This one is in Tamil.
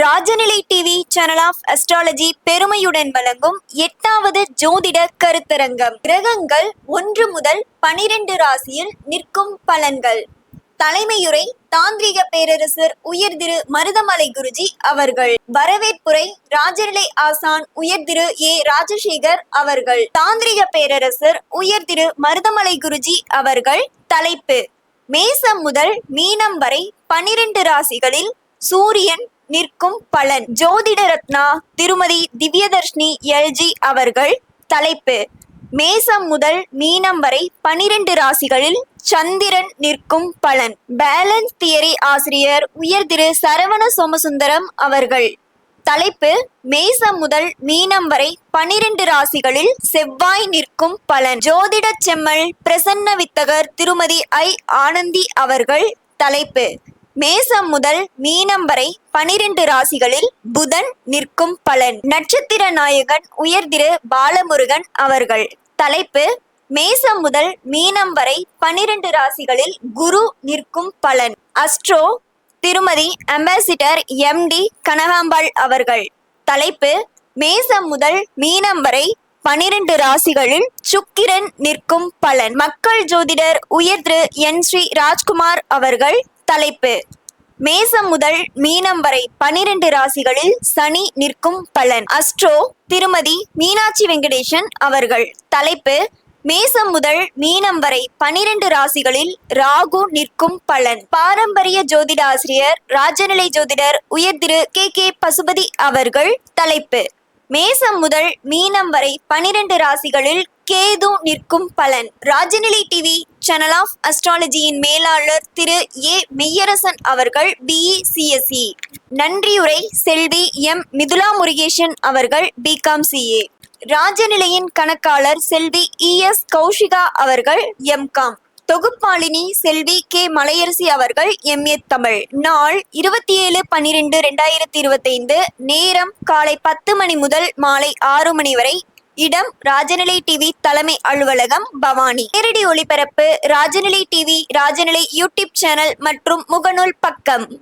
Rajanilai TV channel of astrology பெருமையுடன் வழங்கும் எட்டாவது ஜோதிட கருத்தரங்கம். கிரகங்கள் ஒன்று முதல் பனிரெண்டு ராசியில் நிற்கும் பலன்கள். தலைமையுரை தாந்திரிக பேரரசர் உயர் திரு மருதமலை குருஜி அவர்கள். வரவேற்புரை ராஜநிலை ஆசான் உயர் திரு ஏ ராஜசேகர் அவர்கள். தாந்திரிக பேரரசர் உயர் திரு மருதமலை குருஜி அவர்கள். தலைப்பு மேசம் முதல் மீனம் வரை பனிரெண்டு ராசிகளில் சூரியன் நிற்கும் பலன். ஜோதிட ரத்னா திருமதி திவ்யதர்ஷினி எல்ஜி அவர்கள் தலைப்பு. மேசம் முதல் மீனம் வரை பனிரெண்டு ராசிகளில் சந்திரன் நிற்கும் பலன். பேலன்ஸ் தியரி ஆசிரியர் உயர் திரு சரவண சோமசுந்தரம் அவர்கள் தலைப்பு. மேசம் முதல் மீனம் வரை பனிரெண்டு ராசிகளில் செவ்வாய் நிற்கும் பலன். ஜோதிட செம்மல் பிரசன்ன வித்தகர் திருமதி ஐ. ஆனந்தி அவர்கள் தலைப்பு. மேசம் முதல் மீனம் வரை பனிரெண்டு ராசிகளில் புதன் நிற்கும் பலன். நட்சத்திர நாயகன் உயர் திரு பாலமுருகன் அவர்கள். தலைப்பு மேசம் முதல் மீனம் வரை பனிரெண்டு ராசிகளில் குரு நிற்கும் பலன். அஸ்ட்ரோ திருமதி அம்பாசிடர் எம் டி கனகாம்பாள் அவர்கள். தலைப்பு மேசம் முதல் மீனம் வரை பனிரெண்டு ராசிகளில் சுக்கிரன் நிற்கும் பலன். மக்கள் ஜோதிடர் உயர் திரு என் ஸ்ரீ ராஜ்குமார் அவர்கள் தலைப்பு. மேசம் முதல் மீனம் வரை பனிரெண்டு ராசிகளில் சனி நிற்கும் பலன். அஸ்ட்ரோ திருமதி மீனாட்சி வெங்கடேசன் அவர்கள். தலைப்பு மேசம் முதல் மீனம் வரை பனிரெண்டு ராசிகளில் ராகு நிற்கும் பலன். பாரம்பரிய ஜோதிட ஆசிரியர் ராஜநிலை ஜோதிடர் உயர் திரு கே கே பசுபதி அவர்கள் தலைப்பு. மேசம் முதல் மீனம் வரை பனிரெண்டு ராசிகளில் கேது நிற்கும் பலன். ராஜநிலை டிவி சேனல் ஆஃப் அஸ்ட்ராலஜியின் மேலாளர் திரு ஏ மெய்யரசன் அவர்கள் பிஇ சிஎஸ்இ நன்றியுரை செல்வி எம் மிதுலா முருகேசன் அவர்கள் பிகாம் சிஏ ராஜநிலையின் கணக்காளர் செல்வி இஎஸ் கௌஷிகா அவர்கள் எம்காம் தொகுப்பாளினி செல்வி கே. மலையரசி அவர்கள் எம்ஏ தமிழ். நாள் இருபத்தி ஏழு பன்னிரெண்டு ரெண்டாயிரத்தி இருபத்தைந்து நேரம் காலை பத்து மணி முதல் மாலை ஆறு மணி வரை. இடம் ராஜநிலை டிவி தலைமை அலுவலகம் பவானி. நேரடி ஒளிபரப்பு Rajanilai TV Rajanilai YouTube channel மற்றும் முகநூல் பக்கம்.